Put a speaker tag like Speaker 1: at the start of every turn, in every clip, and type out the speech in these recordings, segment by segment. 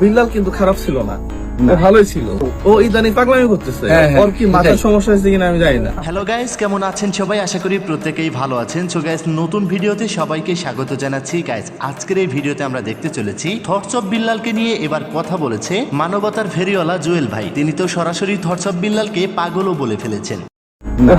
Speaker 1: বিল্লাল কিন্তু খারাপ ছিল না। ও ভালোই ছিল। ও ইদানি পাগলামি করতেছে।
Speaker 2: হ্যাঁ, হ্যাঁ,
Speaker 1: ওর কি মাথার সমস্যা হয়েছে কিনা আমি জানি না।
Speaker 3: হ্যালো গাইস কেমন আছেন সবাই? আশা করি প্রত্যেকেই ভালো আছেন। সো গাইস নতুন ভিডিওতে সবাইকে স্বাগত জানাচ্ছি। গাইস আজকের এই ভিডিওতে আমরা দেখতে চলেছি থটস অফ বিল্লালকে নিয়ে এবার কথা বলেছে মানবতার ফেরিওয়ালা জুয়েল ভাই। তিনি তো সরাসরি থটস অফ বিল্লালকে পাগলও বলে ফেলেছেন।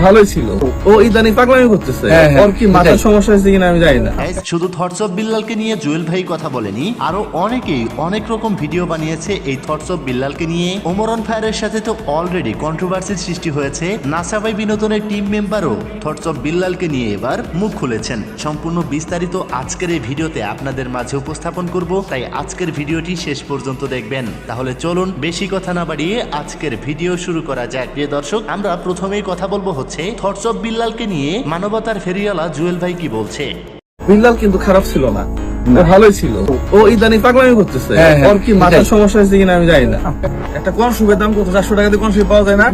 Speaker 1: ভালোই ছিল। ও ইদানি পাগলামি করতেছে।
Speaker 2: হ্যাঁ, হ্যাঁ,
Speaker 1: ওর কি মাথার সমস্যা হয়েছে কিনা আমি জানি না।
Speaker 3: শুধু থটস অফ বিল্লালকে নিয়ে জুয়েল ভাই কথা বলেনি আরও অনেকেই অনেক রকম ভিডিও বানিয়েছে এই থটস অফ বিল্লালকে নিয়ে। ওমরন ফায়ারের সাথে তো অলরেডি কন্ট্রোভার্সির সৃষ্টি হয়েছে। নাসাবাই বিনোদনের টিম মেম্বারও থটস অফ বিল্লালকে নিয়ে এবার মুখ খুলেছেন। সম্পূর্ণ বিস্তারিত আজকের এই ভিডিওতে আপনাদের মাঝে উপস্থাপন করব। তাই আজকের ভিডিওটি শেষ পর্যন্ত দেখবেন। তাহলে চলুন বেশি কথা না বাড়িয়ে আজকের ভিডিও শুরু করা যাক। প্রিয় দর্শক আমরা প্রথমেই কথা বলব হচ্ছে থটস অফ বিল্লালকে নিয়ে মানবতার ফেরিওয়ালা জুয়েল ভাই কি বলছে?
Speaker 1: বিল্লাল কিন্তু খারাপ ছিল না। ভালোই ছিল। ও ইদানি পাগলামি করতেছে।
Speaker 2: হ্যাঁ, হ্যাঁ,
Speaker 1: ওর কি মাথার সমস্যা হয়েছে কিনা আমি জানি না। একটা কোন দাম কত? চারশো টাকা দিয়ে কোন পাওয়া যায় না।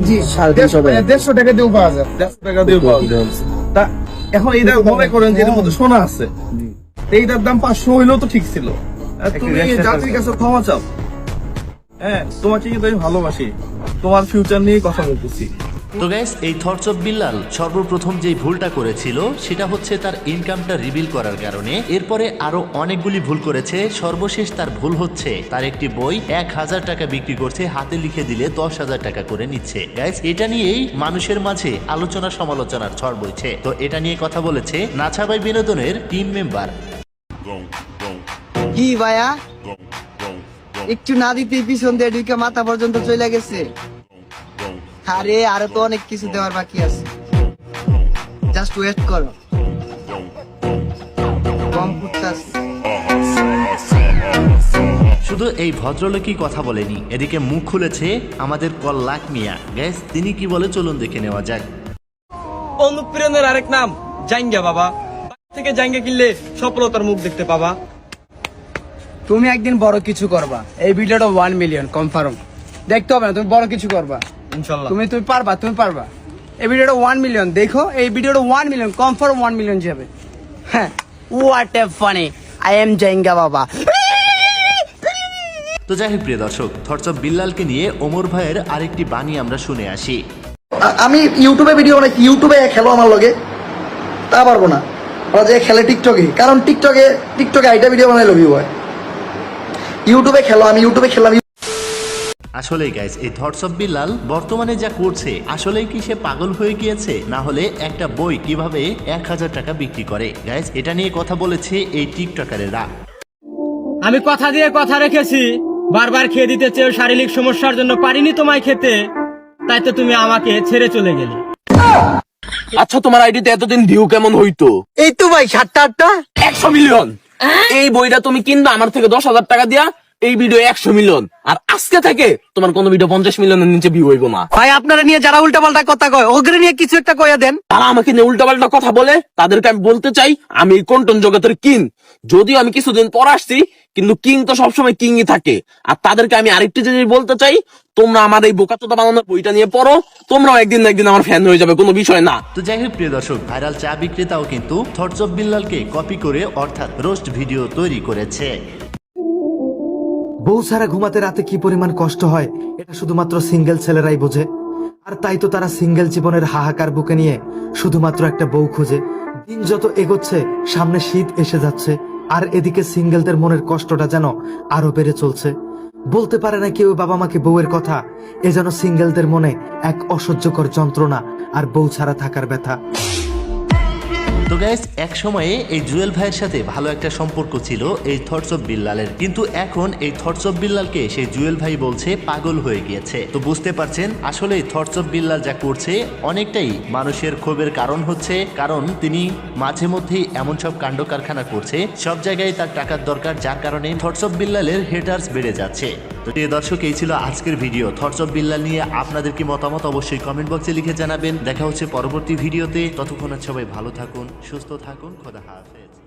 Speaker 1: দেড়শো টাকা। দিয়েও পাওয়া যায়। দেড়শো টাকা দিয়েও পাওয়া যায়। তা এখন এইটা মনে করেন যে এর মধ্যে সোনা আছে। এইটার দাম পাঁচশো হইলেও তো ঠিক ছিল। তুমি যাত্রীর কাছে ক্ষমা চাও। হ্যাঁ তোমাকে কিন্তু আমি ভালোবাসি। তোমার ফিউচার নিয়ে কথা বলতেছি।
Speaker 3: তো গাইস এই বিল্লাল সর্বপ্রথম যে ভুলটা করেছিল, সেটা হচ্ছে তার ইনকামটা রিভিল করার কারণে। এরপরে আরও অনেকগুলি ভুল করেছে, সর্বশেষ তার ভুল হচ্ছে। তার একটি বই এক হাজার টাকা বিক্রি করছে, হাতে লিখে দিলে দশ হাজার টাকা করে নিচ্ছে। গাইস এটা নিয়েই মানুষের মাঝে আলোচনা সমালোচনার ঝড় বইছে। তো এটা নিয়ে কথা বলেছে নাছাবাই বিনোদনের টিম মেম্বার
Speaker 4: কি ভাইয়া? একটু না দিতে পিছন দিয়ে ঢুকে মাথা পর্যন্ত চলে গেছে। আরে আরও তো অনেক কিছু দেওয়ার বাকি আছে। জাস্ট ওয়েট করো। কম ফুটতাছে
Speaker 3: শুধু এই ভদ্রলোকই কথা বলেনি এদিকে মুখ খুলেছে আমাদের কল্লাক মিয়া। গ্যাস তিনি কি বলে চলুন দেখে নেওয়া যাক।
Speaker 5: অনুপ্রেরণের আরেক নাম জাঙ্গা বাবা। থেকে জাঙ্গা কিনলে সফলতার মুখ দেখতে পাবা।
Speaker 4: তুমি একদিন বড় কিছু করবা। এই ভিডিওটা ওয়ান মিলিয়ন কনফার্ম দেখতে হবে না তুমি বড় কিছু করবা।
Speaker 5: ইনশাল্লাহ
Speaker 4: তুমি তুমি পারবা তুমি পারবা। এই ভিডিওটা ওয়ান মিলিয়ন দেখো এই ভিডিওটা one million confirm one million যাবে। হ্যাঁ। What a funny I am জাঙ্গা বাবা
Speaker 3: তো যাই হোক প্রিয় দর্শক থটস অফ বিল্লালকে নিয়ে ওমর ভাইয়ের আরেকটি বাণী আমরা শুনে আসি।
Speaker 6: আমি ইউটিউবে ভিডিও বানাই ইউটিউবে খেলো আমার লগে। তা পারব না। ওরা যে খেলে টিকটকে। কারণ টিকটকে টিকটকে আইটা ভিডিও বানাইলো ভিউ হয়? ইউটিউবে খেলো আমি ইউটিউবে খেললাম
Speaker 3: আসলেই গাইস এই থটস অফ বিল্লাল বর্তমানে যা করছে আসলেই কি সে পাগল হয়ে গিয়েছে? না হলে একটা বই কীভাবে এক হাজার টাকা বিক্রি করে? গাইস এটা নিয়ে কথা বলেছে এই টিকটকারেরা।
Speaker 5: আমি কথা দিয়ে কথা রেখেছি বারবার খেয়ে দিতে চেয়েও শারীরিক সমস্যার জন্য পারিনি তোমায় খেতে তাই তো তুমি আমাকে ছেড়ে চলে গেলে।
Speaker 2: আচ্ছা তোমার আইডিতে এতদিন ভিউ কেমন হইতো?
Speaker 4: এই তো ভাই সাতটা আটটা।
Speaker 2: একশো মিলিয়ন এই বইটা তুমি কিনবা আমার থেকে দশ হাজার টাকা দিয়া এই ভিডিও একশো মিলিয়ন আর আজকে থেকে তোমার কোনো ভিডিও পঞ্চাশ মিলিয়নের নিচে ভিউ হইব না।
Speaker 4: ভাই আপনারা নিয়ে যারা উল্টা পাল্টা কথা কয় ওগরে নিয়ে কিছু একটা কইয়া দেন।
Speaker 2: তারা আমাকে নিয়ে উল্টাপাল্টা কথা বলে তাদেরকে আমি বলতে চাই আমি কন্টন জগতের কিং যদিও আমি কিছুদিন পর আসছি কিন্তু কিং তো সবসময় কিংই থাকে। আর তাদেরকে আমি আরেকটি জিনিস বলতে চাই তোমরা আমার এই বোকাচোদা বানানোর বইটা নিয়ে পড়ো তোমরাও একদিন না একদিন আমার ফ্যান হয়ে যাবে কোনো বিষয় না।
Speaker 3: তো যাই হোক প্রিয় দর্শক ভাইরাল চা বিক্রেতাও কিন্তু থটস অফ বিল্লালকে কপি করে অর্থাৎ রোস্ট ভিডিও তৈরি করেছে।
Speaker 7: বউ ছাড়া ঘুমাতে রাতে কি পরিমাণ কষ্ট হয়, এটা শুধুমাত্র সিঙ্গেল ছেলেরাই বোঝে। আর তাই তো তারা সিঙ্গেল জীবনের হাহাকার বুকে নিয়ে শুধুমাত্র একটা বউ খুঁজে। দিন যত এগোচ্ছে, সামনে শীত এসে যাচ্ছে, আর এদিকে সিঙ্গেলদের মনের কষ্টটা যেন আরও বেড়ে চলছে। বলতে পারে না কেউ বাবা মাকে বউয়ের কথা, এ যেন সিঙ্গেলদের মনে এক অসহ্যকর যন্ত্রণা আর বউ ছাড়া থাকার ব্যথা।
Speaker 3: তো গ্যাস এক সময়ে এই জুয়েল ভাইয়ের সাথে ভালো একটা সম্পর্ক ছিল এই থটস অফ বিল্লালের কিন্তু এখন এই থটস অফ বিল্লালকে সেই জুয়েল ভাই বলছে পাগল হয়ে গিয়েছে। তো বুঝতে পারছেন, আসলে থটস অফ বিল্লাল যা করছে অনেকটাই মানুষের ক্ষোভের কারণ হচ্ছে, কারণ তিনি মাঝে মধ্যেই এমন সব কাণ্ড কারখানা করছে, সব জায়গায় তার টাকার দরকার, যার কারণে থটস অফ বিল্লালের হেটার্স বেড়ে যাচ্ছে। তো প্রিয় দর্শক, এই ছিল আজকের ভিডিও। থটস অফ বিল্লাল নিয়ে আপনাদের কি মতামত অবশ্যই কমেন্ট বক্সে লিখে জানাবেন। দেখা হচ্ছে পরবর্তী ভিডিওতে। ততক্ষণ সবাই ভালো থাকুন, সুস্থ থাকুন, খোদা হাফেজ।